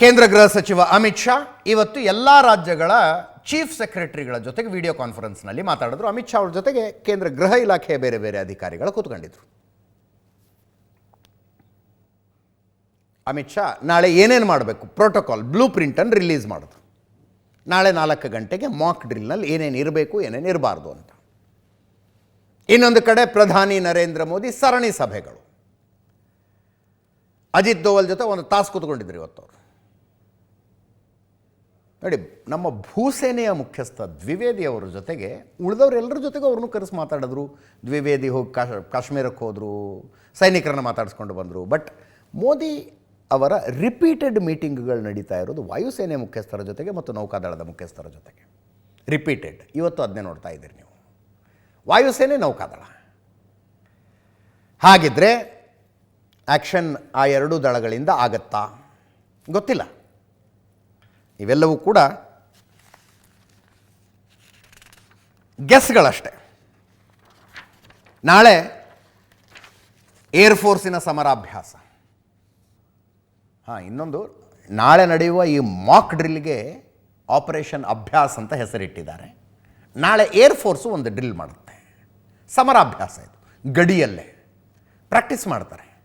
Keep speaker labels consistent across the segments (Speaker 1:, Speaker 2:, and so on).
Speaker 1: ಕೇಂದ್ರ ಗೃಹ ಸಚಿವ ಅಮಿತ್ ಶಾ, ಇವತ್ತು ಎಲ್ಲ ರಾಜ್ಯಗಳ ಚೀಫ್ ಸೆಕ್ರೆಟರಿಗಳ ಜೊತೆಗೆ ವಿಡಿಯೋ ಕಾನ್ಫರೆನ್ಸ್ನಲ್ಲಿ ಮಾತಾಡಿದ್ರು. ಅಮಿತ್ ಶಾ ಅವ್ರ ಜೊತೆಗೆ ಕೇಂದ್ರ ಗೃಹ ಇಲಾಖೆಯ ಬೇರೆ ಬೇರೆ ಅಧಿಕಾರಿಗಳು ಕೂತ್ಕೊಂಡಿದ್ರು. ಅಮಿತ್ ಶಾ, ನಾಳೆ ಏನೇನು ಮಾಡಬೇಕು? ಪ್ರೋಟೋಕಾಲ್ ಬ್ಲೂ ಪ್ರಿಂಟನ್ನು ರಿಲೀಸ್ ಮಾಡಿದ್ರು ನಾಳೆ ನಾಲ್ಕು ಗಂಟೆಗೆ ಮಾಕ್ ಡ್ರಿಲ್ನಲ್ಲಿ ಏನೇನು ಇರಬೇಕು, ಏನೇನು ಇರಬಾರ್ದು ಅಂತ. ಇನ್ನೊಂದು ಕಡೆ ಪ್ರಧಾನಿ ನರೇಂದ್ರ ಮೋದಿ ಸರಣಿ ಸಭೆಗಳು. ಅಜಿತ್ ದೋವಲ್ ಜೊತೆ ಒಂದು ತಾಸು ಕೂತ್ಕೊಂಡಿದ್ರು ಇವತ್ತು ಅವರು. ನೋಡಿ, ನಮ್ಮ ಭೂಸೇನೆಯ ಮುಖ್ಯಸ್ಥ ದ್ವಿವೇದಿ ಅವರ ಜೊತೆಗೆ ಉಳಿದವರೆಲ್ಲರ ಜೊತೆಗೆ ಅವ್ರನ್ನೂ ಕರೆಸಿ ಮಾತಾಡಿದ್ರು. ದ್ವಿವೇದಿ ಹೋಗಿ ಕಾಶ್, ಕಾಶ್ಮೀರಕ್ಕೆ ಹೋದರು, ಸೈನಿಕರನ್ನ ಮಾತಾಡಿಸ್ಕೊಂಡು ಬಂದರು. ಬಟ್ ಮೋದಿ ಅವರ ರಿಪೀಟೆಡ್ ಮೀಟಿಂಗ್ಗಳು ನಡೀತಾ ಇರೋದು ವಾಯುಸೇನೆ ಮುಖ್ಯಸ್ಥರ ಜೊತೆಗೆ ಮತ್ತು ನೌಕಾದಳದ ಮುಖ್ಯಸ್ಥರ ಜೊತೆಗೆ. ರಿಪೀಟೆಡ್. ಇವತ್ತು ಅದನ್ನೇ ನೋಡ್ತಾ ಇದ್ದೀರಿ ನೀವು. ವಾಯುಸೇನೆ ನೌಕಾದಳ. ಹಾಗಿದ್ರೆ ಆ್ಯಕ್ಷನ್ ಆ ಎರಡೂ ದಳಗಳಿಂದ ಆಗತ್ತಾ? ಗೊತ್ತಿಲ್ಲ. ಇವೆಲ್ಲವೂ ಕೂಡ ಗೆಸ್ಗಳಷ್ಟೆ. ನಾಳೆ ಏರ್ಫೋರ್ಸಿನ ಸಮರಾಭ್ಯಾಸ. ಹಾಂ, ಇನ್ನೊಂದು, ನಾಳೆ ನಡೆಯುವ ಈ ಮಾಕ್ ಡ್ರಿಲ್ಗೆ ಆಪರೇಷನ್ ಅಭ್ಯಾಸ ಅಂತ ಹೆಸರಿಟ್ಟಿದ್ದಾರೆ. ನಾಳೆ ಏರ್ಫೋರ್ಸು ಒಂದು ಡ್ರಿಲ್ ಮಾಡುತ್ತೆ. ಸಮರಾಭ್ಯಾಸ ಇದು. ಗಡಿಯಲ್ಲೇ. ಪ್ರಾಕ್ಟೀಸ್ ಮಾಡ್ತಾರೆ.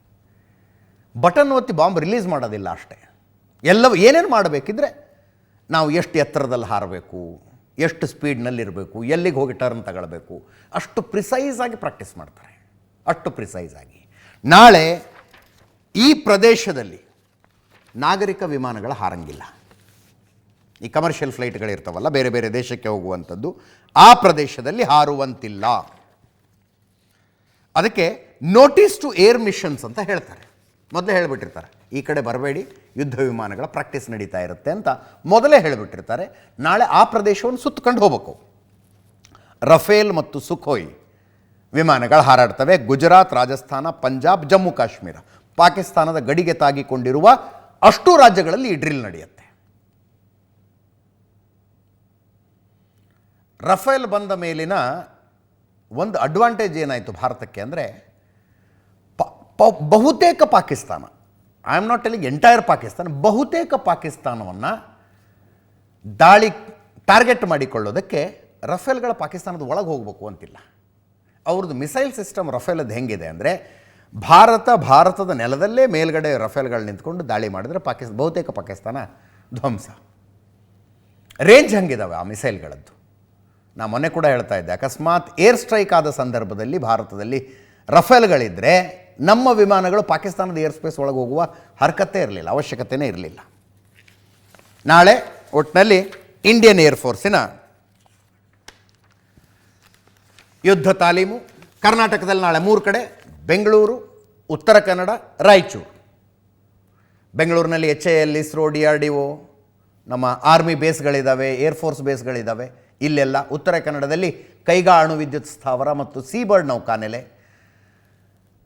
Speaker 1: ಬಟನ್ ಒತ್ತಿ ಬಾಂಬ್ ರಿಲೀಸ್ ಮಾಡೋದಿಲ್ಲ ಅಷ್ಟೇ. ಎಲ್ಲವೂ ಏನೇನು ಮಾಡಬೇಕಿದ್ರೆ ನಾವು ಎಷ್ಟು ಎತ್ತರದಲ್ಲಿ ಹಾರಬೇಕು, ಎಷ್ಟು ಸ್ಪೀಡ್ನಲ್ಲಿರಬೇಕು, ಎಲ್ಲಿಗೆ ಹೋಗಿ ಟರ್ನ್ ತಗೊಳ್ಬೇಕು, ಅಷ್ಟು ಪ್ರಿಸೈಸ್ ಆಗಿ ಪ್ರಾಕ್ಟೀಸ್ ಮಾಡ್ತಾರೆ. ಅಷ್ಟು ಪ್ರಿಸೈಸ್ ಆಗಿ. ನಾಳೆ ಈ ಪ್ರದೇಶದಲ್ಲಿ ನಾಗರಿಕ ವಿಮಾನಗಳು ಹಾರಂಗಿಲ್ಲ. ಈ ಕಮರ್ಷಿಯಲ್ ಫ್ಲೈಟ್ಗಳಿರ್ತಾವಲ್ಲ ಬೇರೆ ಬೇರೆ ದೇಶಕ್ಕೆ ಹೋಗುವಂಥದ್ದು, ಆ ಪ್ರದೇಶದಲ್ಲಿ ಹಾರುವಂತಿಲ್ಲ. ಅದಕ್ಕೆ ನೋಟಿಸ್ ಟು ಏರ್ ಮಿಷನ್ಸ್ ಅಂತ ಹೇಳ್ತಾರೆ. ಮೊದಲೇ ಹೇಳಿಬಿಟ್ಟಿರ್ತಾರೆ. ಈ ಕಡೆ ಬರಬೇಡಿ. ಯುದ್ಧ ವಿಮಾನಗಳ ಪ್ರಾಕ್ಟೀಸ್ ನಡೀತಾ ಇರುತ್ತೆ ಅಂತ ಮೊದಲೇ ಹೇಳಿಬಿಟ್ಟಿರ್ತಾರೆ. ನಾಳೆ ಆ ಪ್ರದೇಶವನ್ನು ಸುತ್ತಕೊಂಡು ಹೋಗಬೇಕು. ರಫೇಲ್ ಮತ್ತು ಸುಖೋಯ್ ವಿಮಾನಗಳು ಹಾರಾಡ್ತವೆ. ಗುಜರಾತ್, ರಾಜಸ್ಥಾನ, ಪಂಜಾಬ್, ಜಮ್ಮು, ಕಾಶ್ಮೀರ. ಪಾಕಿಸ್ತಾನದ ಗಡಿಗೆ ತಾಗಿಕೊಂಡಿರುವ ಅಷ್ಟು ರಾಜ್ಯಗಳಲ್ಲಿ ಈ ಡ್ರಿಲ್ ನಡೆಯುತ್ತೆ. ರಫೇಲ್ ಬಂದ ಮೇಲಿನ ಒಂದು ಅಡ್ವಾಂಟೇಜ್ ಏನಾಯಿತು ಭಾರತಕ್ಕೆ ಅಂದರೆ ಬಹುತೇಕ Pakistan I am not telling entire Pakistan ಬಹುತೇಕ ಪಾಕಿಸ್ತಾನವನ್ನು ದಾಳಿ ಟಾರ್ಗೆಟ್ ಮಾಡಿಕೊಳ್ಳೋದಕ್ಕೆ ರಫೇಲ್ಗಳ ಪಾಕಿಸ್ತಾನದ ಒಳಗೆ ಹೋಗಬೇಕು ಅಂತಿಲ್ಲ. ಅವ್ರದ್ದು ಮಿಸೈಲ್ ಸಿಸ್ಟಮ್ ರಫೇಲದ್ದು ಹೆಂಗಿದೆ ಅಂದರೆ ಭಾರತ ಭಾರತದ ನೆಲದಲ್ಲೇ ಮೇಲ್ಗಡೆ ರಫೇಲ್ಗಳು ನಿಂತ್ಕೊಂಡು ದಾಳಿ ಮಾಡಿದರೆ ಪಾಕಿಸ್ತಾನ ಬಹುತೇಕ ಪಾಕಿಸ್ತಾನ ಧ್ವಂಸ. ರೇಂಜ್ ಹಂಗಿದಾವೆ ಆ ಮಿಸೈಲ್ಗಳದ್ದು ನಾ ಮೊನ್ನೆ ಕೂಡ ಹೇಳ್ತಾ ಇದ್ದೆ, ಅಕಸ್ಮಾತ್ ಏರ್ ಸ್ಟ್ರೈಕ್ ಆದ ಸಂದರ್ಭದಲ್ಲಿ ಭಾರತದಲ್ಲಿ ರಫೇಲ್ಗಳಿದ್ದರೆ ನಮ್ಮ ವಿಮಾನಗಳು ಪಾಕಿಸ್ತಾನದ ಏರ್ ಸ್ಪೇಸ್ ಒಳಗೆ ಹೋಗುವ ಹರಕತೆ ಇರಲಿಲ್ಲ ಅವಶ್ಯಕತೆಯೇ ಇರಲಿಲ್ಲ. ನಾಳೆ ಒಟ್ಟಿನಲ್ಲಿ ಇಂಡಿಯನ್ ಏರ್ಫೋರ್ಸಿನ ಯುದ್ಧ ತಾಲೀಮು, ಕರ್ನಾಟಕದಲ್ಲಿ ನಾಳೆ ಮೂರು ಕಡೆ, ಬೆಂಗಳೂರು, ಉತ್ತರ ಕನ್ನಡ, ರಾಯಚೂರು. ಬೆಂಗಳೂರಿನಲ್ಲಿ H A L ISRO, D R D O, ನಮ್ಮ ಆರ್ಮಿ ಬೇಸ್ಗಳಿದ್ದಾವೆ ಏರ್ಫೋರ್ಸ್ ಬೇಸ್ಗಳಿದ್ದಾವೆ ಇಲ್ಲೆಲ್ಲ ಉತ್ತರ ಕನ್ನಡದಲ್ಲಿ ಕೈಗಾ ಅಣು ವಿದ್ಯುತ್ ಸ್ಥಾವರ ಮತ್ತು ಸೀಬರ್ಡ್ ನೌಕಾನೆಲೆ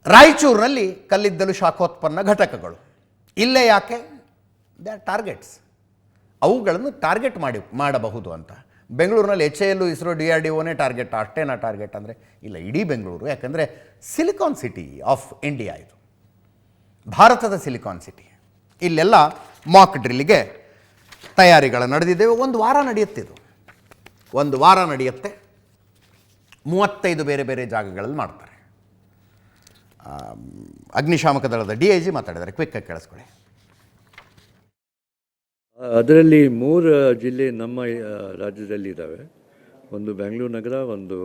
Speaker 1: ರಾಯಚೂರಿನಲ್ಲಿ ಕಲ್ಲಿದ್ದಲು ಶಾಖೋತ್ಪನ್ನ ಘಟಕಗಳು. ಇಲ್ಲೇ ಯಾಕೆ? ದೇ ಆರ್ ಟಾರ್ಗೆಟ್ಸ್ ಅವುಗಳನ್ನು ಟಾರ್ಗೆಟ್ ಮಾಡಿ, ಮಾಡಬಹುದು ಅಂತ. ಬೆಂಗಳೂರಿನಲ್ಲಿ H L ISRO, D R D ಒನೇ ಟಾರ್ಗೆಟ್ ಅಷ್ಟೇನಾ ಟಾರ್ಗೆಟ್ ಅಂದರೆ? ಇಲ್ಲ, ಇಡೀ ಬೆಂಗಳೂರು. ಯಾಕಂದರೆ ಸಿಲಿಕಾನ್ ಸಿಟಿ ಆಫ್ ಇಂಡಿಯಾ ಇದು. ಭಾರತದ ಸಿಲಿಕಾನ್ ಸಿಟಿ ಇಲ್ಲೆಲ್ಲ ಮಾಕ್ ಡ್ರಿಲ್ಗೆ ತಯಾರಿಗಳು ನಡೆದಿದ್ದೇವೆ. ಒಂದು ವಾರ ನಡೆಯುತ್ತೆ ಇದು. ಒಂದು ವಾರ ನಡೆಯುತ್ತೆ. ಮೂವತ್ತೈದು ಬೇರೆ ಬೇರೆ ಜಾಗಗಳಲ್ಲಿ ಮಾಡ್ತಾರೆ. ಅಗ್ನಿಶಾಮಕ ದಳದ ಡಿ ಐ ಜಿ ಮಾತಾಡಿದ್ದಾರೆ. ಕ್ವಿಕ್ಕಾಗಿ ಕೇಳಿಸ್ಕೊಳ್ಳಿ.
Speaker 2: ಅದರಲ್ಲಿ ಮೂರು ಜಿಲ್ಲೆ ನಮ್ಮ ರಾಜ್ಯದಲ್ಲಿ ಇದ್ದಾವೆ ಒಂದು ಬೆಂಗಳೂರು ನಗರ, ಒಂದು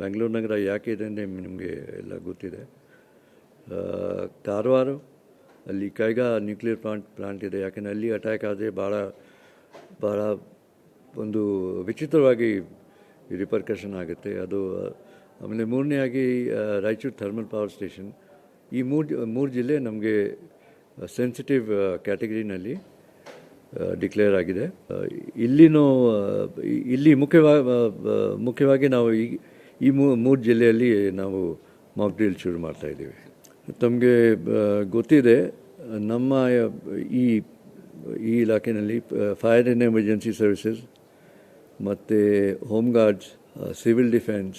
Speaker 2: ಬೆಂಗಳೂರು ನಗರ ಯಾಕೆ ಇದೆ ಅಂದರೆ ನಿಮಗೆ ಎಲ್ಲ ಗೊತ್ತಿದೆ. ಕಾರವಾರು ಕಾರವಾರ ಅಲ್ಲಿ ಕೈಗಾ ನ್ಯೂಕ್ಲಿಯರ್ ಪ್ಲಾಂಟ್ ಪ್ಲಾಂಟ್ ಇದೆ. ಯಾಕೆಂದರೆ ಅಲ್ಲಿ ಅಟ್ಯಾಕ್ ಆದರೆ ಭಾಳ ಭಾಳ ಒಂದು ವಿಚಿತ್ರವಾಗಿ ರಿಪರ್ಕಷನ್ ಆಗುತ್ತೆ. ಅದು ಆಮೇಲೆ ಮೂರನೇಯಾಗಿ ರಾಯಚೂರು ಥರ್ಮಲ್ ಪವರ್ ಸ್ಟೇಷನ್. ಈ ಮೂರು ಮೂರು ಜಿಲ್ಲೆ ನಮಗೆ ಸೆನ್ಸಿಟಿವ್ ಕ್ಯಾಟಗರಿನಲ್ಲಿ ಡಿಕ್ಲೇರ್ ಆಗಿದೆ. ಇಲ್ಲಿನೂ ಇಲ್ಲಿ ಮುಖ್ಯವಾಗಿ ಮುಖ್ಯವಾಗಿ ನಾವು ಈ ಈ ಮೂರು ಜಿಲ್ಲೆಯಲ್ಲಿ ನಾವು ಮಾಕ್ ಡ್ರಿಲ್ ಶುರು ಮಾಡ್ತಾ ಇದ್ದೀವಿ. ತಮಗೆ ಗೊತ್ತಿದೆ, ನಮ್ಮ, ಈ ಈ ಇಲಾಖೆಯಲ್ಲಿ ಫೈರ್ ಆ್ಯಂಡ್ ಎಮರ್ಜೆನ್ಸಿ ಸರ್ವಿಸಸ್ ಮತ್ತು home guards civil defence